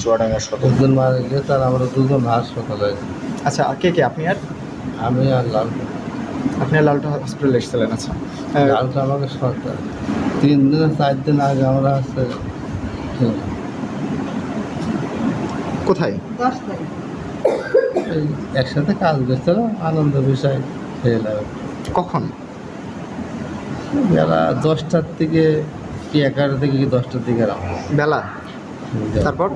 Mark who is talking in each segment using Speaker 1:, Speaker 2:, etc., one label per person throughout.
Speaker 1: চুয়াডাঙ্গা সদর।
Speaker 2: একজন মারা গেছে আর আমরা দুজন হাসপাতালে।
Speaker 3: আচ্ছা কে কে? আপনি আর?
Speaker 2: আমি আর লাল
Speaker 3: আপনি লালটা হসপিটালে এসেছিলেন আচ্ছা।
Speaker 2: লালটা আমাকে সরকার। তিন দিন চার দিন আগে আমরা আসছে
Speaker 3: কোথায়?
Speaker 2: এই একসাথে কাজ করছিলাম আনন্দ বিষয়
Speaker 3: কখন?
Speaker 2: বেলা দশটার থেকে কি এগারো থেকে কি দশটার দিকে এরকম।
Speaker 3: বেলা? তারপর?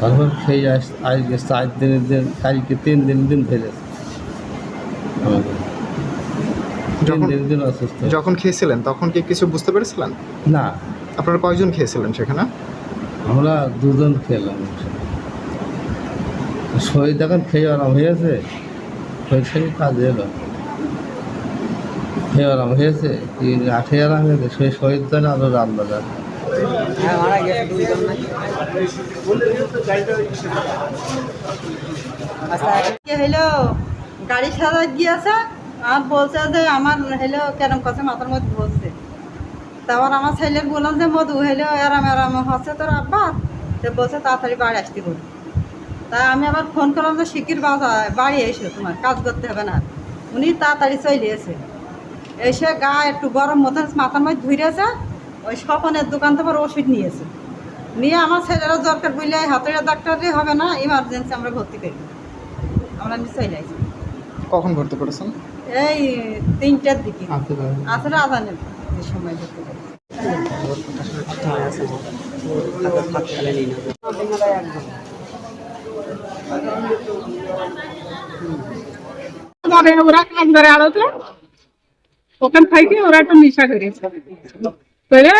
Speaker 2: তারপর সেই আজকে চার দিনের দিন কালকে তিন দিন দিন ফেলেছে তিন
Speaker 3: যখন-
Speaker 2: দিন দিন অসুস্থ।
Speaker 3: যখন খেয়েছিলেন তখন কি কিছু বুঝতে পেরেছিলেন?
Speaker 2: না।
Speaker 3: আপনারা কয়জন খেয়েছিলেন সেখানে?
Speaker 2: আমরা দুজন খেলাম। শহীদ এখন খেয়ে আরাম হয়েছে শহীদ থেকে কাজে এলো। খেয়ে আরাম হয়েছে, কি আঠে আরাম হয়েছে? সেই শহীদ জানে আরও রান্না জানে
Speaker 4: কে হইল? গাড়ি সাজা গিয়েছে, আর বলছে যে আমার হইল কেরম কথা মাথার মধ্যে বলছে। তারপর আমার ছেলের বললাম যে, মধু হইল এরাম এরাম হচ্ছে তোর আব্বা? তো বলছে, তাড়াতাড়ি বাড়ি আসতে বলি। তাই আমি আবার ফোন করলাম যে শিকির বাজার, বাড়ি এসো, তোমার কাজ করতে হবে না। উনি তাড়াতাড়ি চলে এসে এসে গা একটু গরম মতন মাথার মধ্যে ধুইরেছে ওই স্বপনের দোকান থেকে ওষুধ নিয়েছে। নিয়ে আমার ছেলেরা দরকার বললে হাতের ডাক্তারই হবে না ইমার্জেন্সি আমরা ভর্তি করি। আমরা চলে আসি
Speaker 3: কখন ভর্তি করেছেন?
Speaker 4: এই তিনটার দিকে।
Speaker 2: আছে না?
Speaker 4: আসলে আজানের সময় ভর্তি করি।
Speaker 5: ওরা কাজ ধরে আলোতে ওখান থেকে ওরা একটু নেশা করেছে করে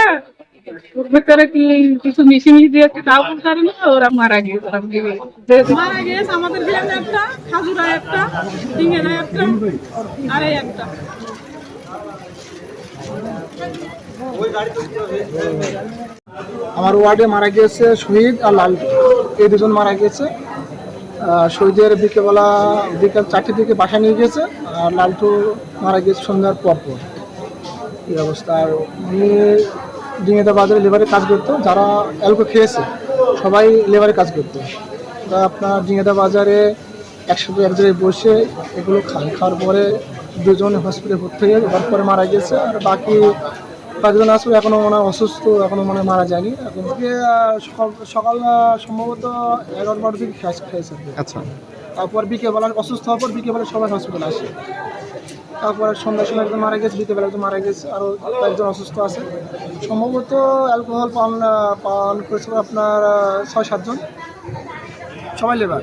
Speaker 5: ভেতরে কি কিছু মিশি মিশি দিয়েছে তাও না ওরা মারা গিয়েছে ওরা ভেবে। যে মারা গিয়েছে আমাদের গ্রামে একটা খাজুরা একটা ডিঙেরা একটা আর একটা।
Speaker 6: আমার ওয়ার্ডে মারা গিয়েছে শহীদ আর লাল। এই দুজন মারা গিয়েছে। শহীদের বিকেলবেলা বিকেল চারটের দিকে বাসা নিয়ে গিয়েছে, আর লালটু মারা গিয়েছে সন্ধ্যার পর পর এই অবস্থা আর উনি ডিঙেদা বাজারে লেবারে কাজ করতো, যারা অ্যালকো খেয়েছে, সবাই লেবারে কাজ করতো। তা আপনার ডিঙেদা বাজারে একসাথে এক জায়গায় বসে এগুলো খান, খাওয়ার পরে দুজনে হসপিটালে ভর্তি হয়ে এবার পরে মারা গেছে আর বাকি পাঁচজন আসলে এখনও মানে অসুস্থ এখনও মনে হয় মারা যায়নি। এখন সকাল সকাল সম্ভবত এগারো বারো দিকে খেয়ে খেয়েছে
Speaker 3: আচ্ছা।
Speaker 6: তারপর বিকেলবেলা অসুস্থ হওয়ার পর বিকেলবেলা সবাই হসপিটালে আসে। তারপর সন্ধ্যার সময় একজন মারা গেছে বিকেলবেলা একজন মারা গেছে আরও একজন অসুস্থ আছে। সম্ভবত অ্যালকোহল পান পান করেছিল আপনার ছয় সাতজন। সবাই লেবার।